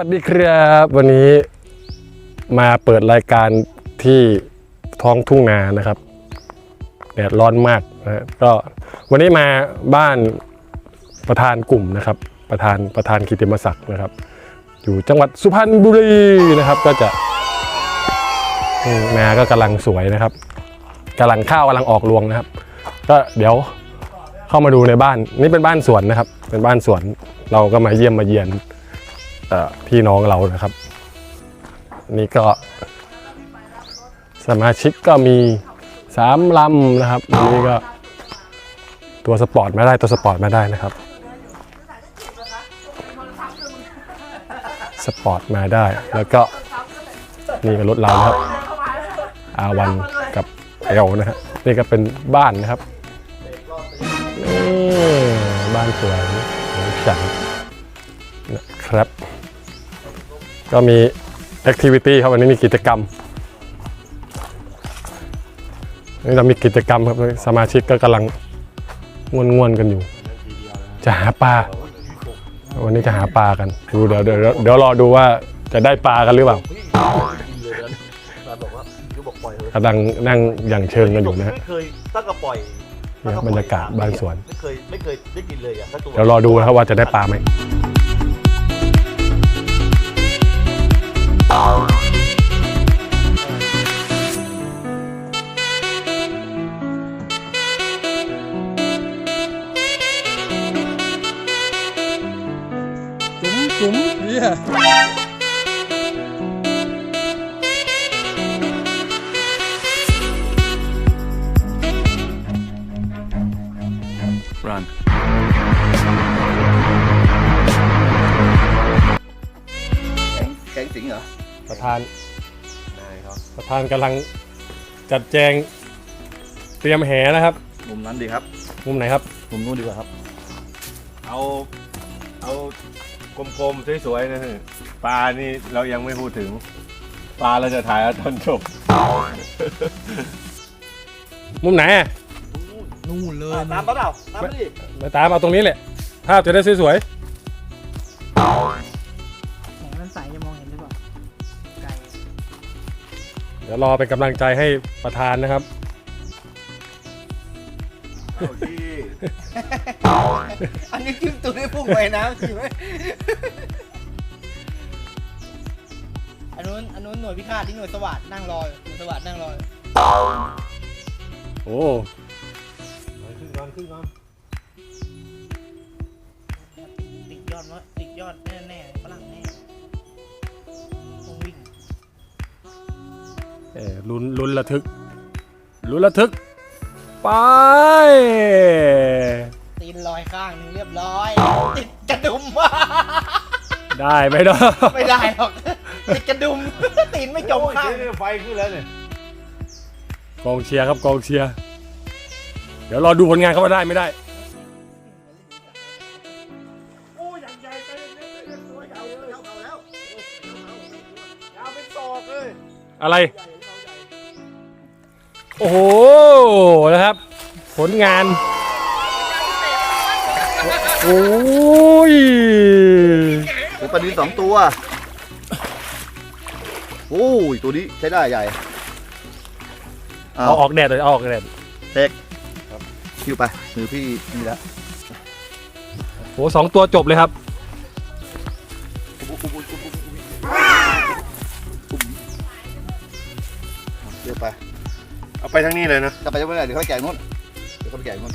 สวัสดีครับ วันนี้มาเปิดรายการที่ท้องทุ่งนานะครับแดดร้อนมากนะฮะก็วันนี้มาบ้านประธานกลุ่มนะครับ ประธานประธานกิติมศักดิ์นะครับ อยู่จังหวัดสุพรรณบุรีนะครับ ก็จะอืมนาก็กำลังสวยนะครับกำลังข้าวกำลังออกรวงนะครับ ก็เดี๋ยวเข้ามาดูในบ้านนี่เป็นบ้านสวนนะครับ เป็นบ้านสวนเราก็มาเยี่ยมมาเยียน พี่น้องเรานะครับ นี่ก็ สมาชิกก็มีสามลำนะครับอันนี้ก็ ตัวสปอร์ตมาได้ตัวสปอร์ตมาได้นะครับ สปอร์ตมาได้แล้วก็นี่ก็รถเราครับอาวันกับเอลนะฮะนี่ก็เป็นบ้านนะครับนี่บ้านสวยของฉันนะครับ ก็มีแอคทิวิตี้ครับวันนี้มีกิจกรรมนี่เรามีกิจกรรมครับสมาชิกก็กำลังง่วนๆกันอยู่ จะหาปลาวันนี้จะหาปลากันดูเดี๋ยวเดี๋ยวเดี๋ยวรอดูว่าจะได้ปลากันหรือเปล่าตาบอกว่ายูบอกปล่อยเลยกำลังนั่งอย่างเชิงกันอยู่นะฮะไม่เคยตั้งกระปล่อยนี่ครับบรรยากาศบ้านสวนไม่เคยไม่เคยได้กินเลยอะถ้าตัวเดี๋ยวรอดูนะครับว่าจะได้ปลาไหมจุ๋ม แข็งสิงเหรอประธานนายครับประธานกำลังจัดแจงเตรียมแหนะครับมุมนั้นดีครับมุมไหนครับมุมนู้นดีกว่าครับเอาเอากลมๆสวยๆนะฮะปลานี่เรายังไม่พูดถึง ปลาเราจะถ่ายเอาตอนจบ มุมไหนอะ นู่นเลยตามปะเปล่าตามมาดิมาตามเอาตรงนี้แหละภาพจะได้สวยแสงมันใสจะมองเห็นหรือเปล่าไกลๆเดี๋ยวรอเป็นกำลังใจให้ประธานนะครับ เอาที่อันนี้จิ้มตัวได้พุ่งไปนะจริงไหมอันนู้นอันนู้นหน่วยพิฆาตที่หน่วยสวัสดนั่งรออยู่หน่วยสวัสดนั่งรออยู่โอ้ขึ้น ก่อนขึ้นก่อนติดยอดวะติดยอดแน่แน่ๆฝรั่งแน่ต้องวิ่งเอ่อลุ้นลุ้นระทึกลุ้นระทึก ไป ตีนลอยข้างหนึงเรียบร้อย ติดกระดุม ได้ไหมเนาะไม่ได้หรอกติดกระดุม ตีนไม่จมข้าง โอ้ยเจ๊ไฟขึ้นแล้วเนี่ย กองเชียร์ครับกองเชียร์ เดี๋ยวรอดูผลงานเขาว่าได้ไม่ได้ โอ้ยอย่างใหญ่ไปเลยเนี่ยตัวยาวเลยเท่าเขาแล้วยาวเป็นศอกเลยอะไร โอ้โหนะครับ ผลงาน โอ้ยโอ้ปลาดินสองตัว โอ้ยตัวนี้ใช้ได้ใหญ่เอาเอาออกแดดเลยเอาออกแดดเต็ก คิวไปมือพี่นี่แล้วโอ้สองตัวจบเลยครับ เดี๋ยวไปเอาไปทั้งนี้เลยนะกลับไปยังไม่ได้เดี๋ยวเขาไปแก่นู่นเดี๋ยวเขาไปแก่นู่น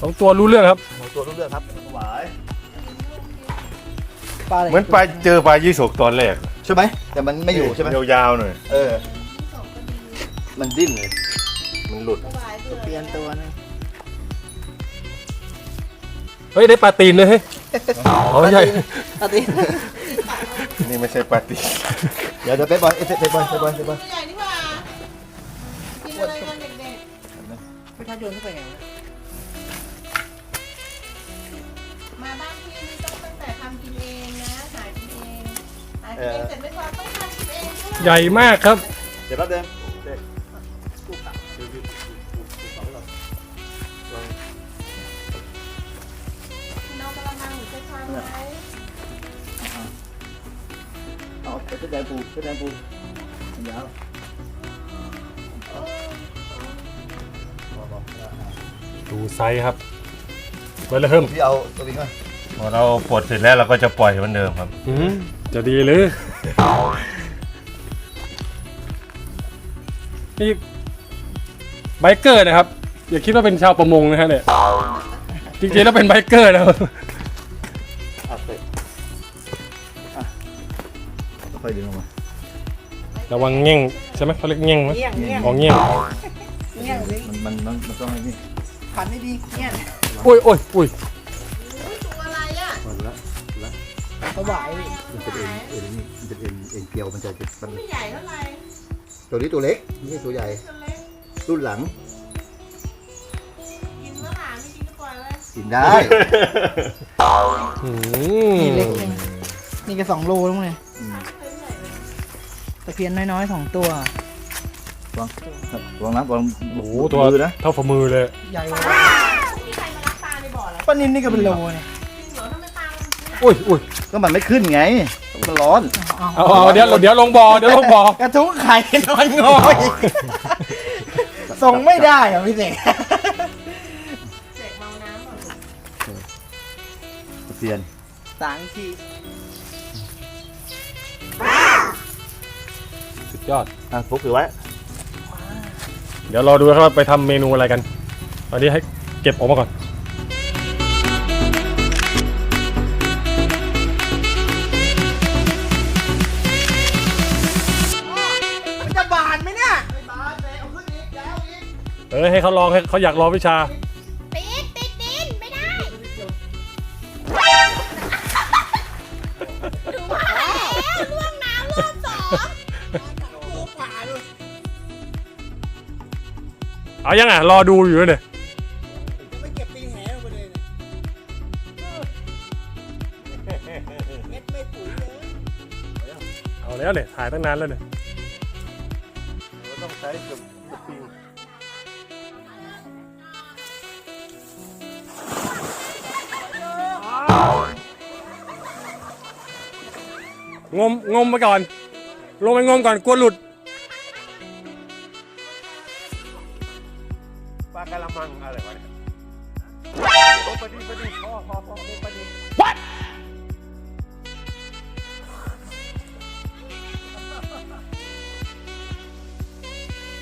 สองตัวรู้เรื่องครับเอาตัวต้องเลือกครับหวายปลาอะไรเหมือนปลาเจอปลายี่สกตอนแรกใช่ไหมแต่มันไม่อยู่ใช่ไหมยาวๆหน่อย เออ มันดิ้นเลยมันหลุด เปลี่ยนตัวหนึงเฮ้ย ได้ปลาตีนเลยเฮ้ยอ๋อไม่ใช่อาทิตย์นี่ไม่ใช่ปลาตีเดี๋ยวเดี๋ยวไปบอลเอ้ยไปบอลไปบอลไปบอลใหญ่นี่หว่ากินอะไรกันเด็กไม่ถ้าโยนเข้าไปไงวะๆ มาบ้านพี่นี่ต้องตั้งแต่ทำกินเองนะหากินเองหากินเองเสร็จไม่พอต้องทำกินเองด้วย ใหญ่มากครับ เดี๋ยวแป๊บเดียว น้องกำลังนั่งอยู่ใช่ไหมชุดแดงปูชุดแดงปูยาวดูไซส์ครับไว้เลยเพิ่มพี่เอาตัวนี้มาพอเราปลดเสร็จแล้วเราก็จะปล่อยเหมือนเดิมครับอืมจะดีหรือนี่ ไบเกอร์นะครับ อย่าคิดว่าเป็นชาวประมงนะฮะเนี่ยจริงๆแล้วเป็นไบเกอร์นะครับเอาไปอะค่อยดึงออกมาระวังเงี้ยงใช่ไหมเขาเรียกเงี้ยงไหมเงี้ยงเงี้ยงของเงี้ยงเงี้ยงสิมันมันมันมันต้องให้นี่ขันให้ดีเงี้ยงอุ้ยอุ้ยอุ้ยอุ๊ยตัวอะไรอะมันละละสบายพี่มันเป็นเอ็นเอ็นนี่มันเป็นเอ็นเอ็นเกลียวมันจะมันไม่ใหญ่เท่าไหร่ตัวนี้ตัวเล็กไม่ใช่ตัวใหญ่ตัวเล็ก รุ่นหลัง กินเมื่อหาไม่กินก็ปล่อยไว้กินได้ อืมนี่เล็กเลยนี่ก็สองโลแล้วมั้งเนี่ยอืมไม่ใหญ่เลยตะเพียนน้อยๆสองตัววางวางนะวางโอ้โหตัวมือนะ เท่าฝ่ามือเลย ใหญ่มีใครมารับปลาในบ่อเหรอป้านินนี่ก็เป็นโลเนี่ยจริงเหรอทำไมปลามันอุ้ยอุ้ยก็มันไม่ขึ้นไง มันร้อนเอาเอาเดี๋ยวเดี๋ยวลงบ่อเดี๋ยวลงบ่อกระทุ้งไข่นอนงออีก ส่งไม่ได้เหรอพี่เสก เสกเมาน้ำหมดเปลี่ยนสามทีสุดยอด อะฟุกถือไว้เดี๋ยวรอดูนะครับว่าไปทำเมนูอะไรกัน ตอนนี้ให้เก็บออกมาก่อน เออให้เขาลองให้เขาอยากลองวิชา ติดติดดินไม่ได้ถือว่าแล้วล่วงน้ำรอบสองเอายังอะรอดูอยู่เนี่ยจะไม่เก็บตีนแหลงไปเลยเนี่ยเม็ดไม่ปุ๋ยเลยเอาแล้วเนี่ยถ่ายตั้งนานแล้วเนี่ย ต้องใช้กับ งมงมไปก่อน ลงไปงมก่อนกลัวหลุดปลากระมังอะไรวะเนี่ยโอ้ปลาดีปลาดีพอพอพอเล่นปลาดี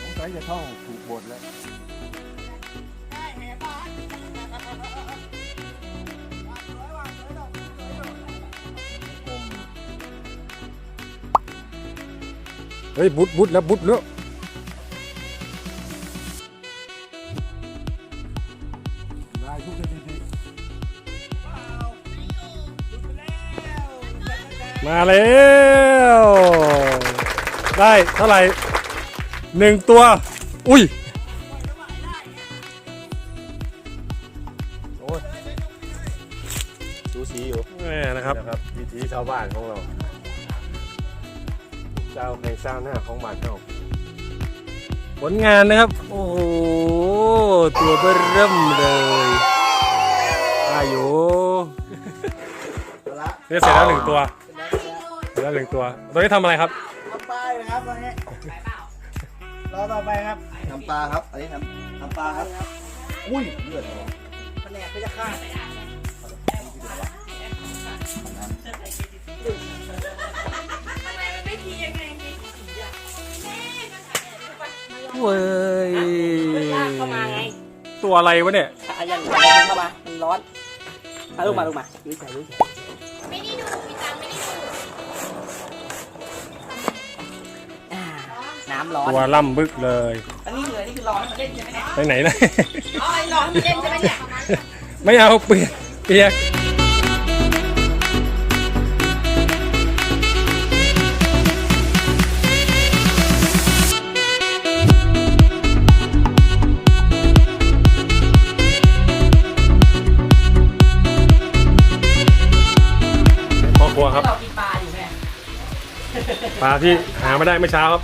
สงสัยจะท่องถูกบทแล้ว เฮ้ยบุดบุดแล้วบุดเนอะได้ทุกชนิดดีมาแล้ว ได้เท่าไหร่หนึ่งตัว อุ้ยดูสีอยู่นี่นะครับ นะครับวิถีชาวบ้านของเรา เจ้าในเจ้าหน้าของบ้านเราผลงานนะครับ โอ้โห ตัวเบิ่มเลยอายุเนี่ยเสร็จแล้วหนึ่งตัวเสร็จแล้วหนึ่งตัว ตัวนี้ทำอะไรครับทำป้ายนะครับตอนนี้รอต่อไปครับทำปลาครับ อันนี้ทำทำปลาครับ อุ้ยเลือดออกแผนกพยาฆ่า เว้ยเข้ามาไงตัวอะไรวะเนี่ยอายันเข้ามามันร้อนเอาลูกมาลูกมายืดใส่ยืดใส่ไม่ได้ดูพี่ตังไม่ได้ดูอ่าน้ำร้อนตัวล่ำบึกเลยอันนี้เลยนี่คือร้อนมาเล่นใช่ไหมเนี่ยไปไหนนะอ๋อไอ้ร้อนมาเล่นใช่ไหมเนี่ยไม่เอาเปียกเปียก ปลาที่หาไม่ได้เมื่อเช้าครับ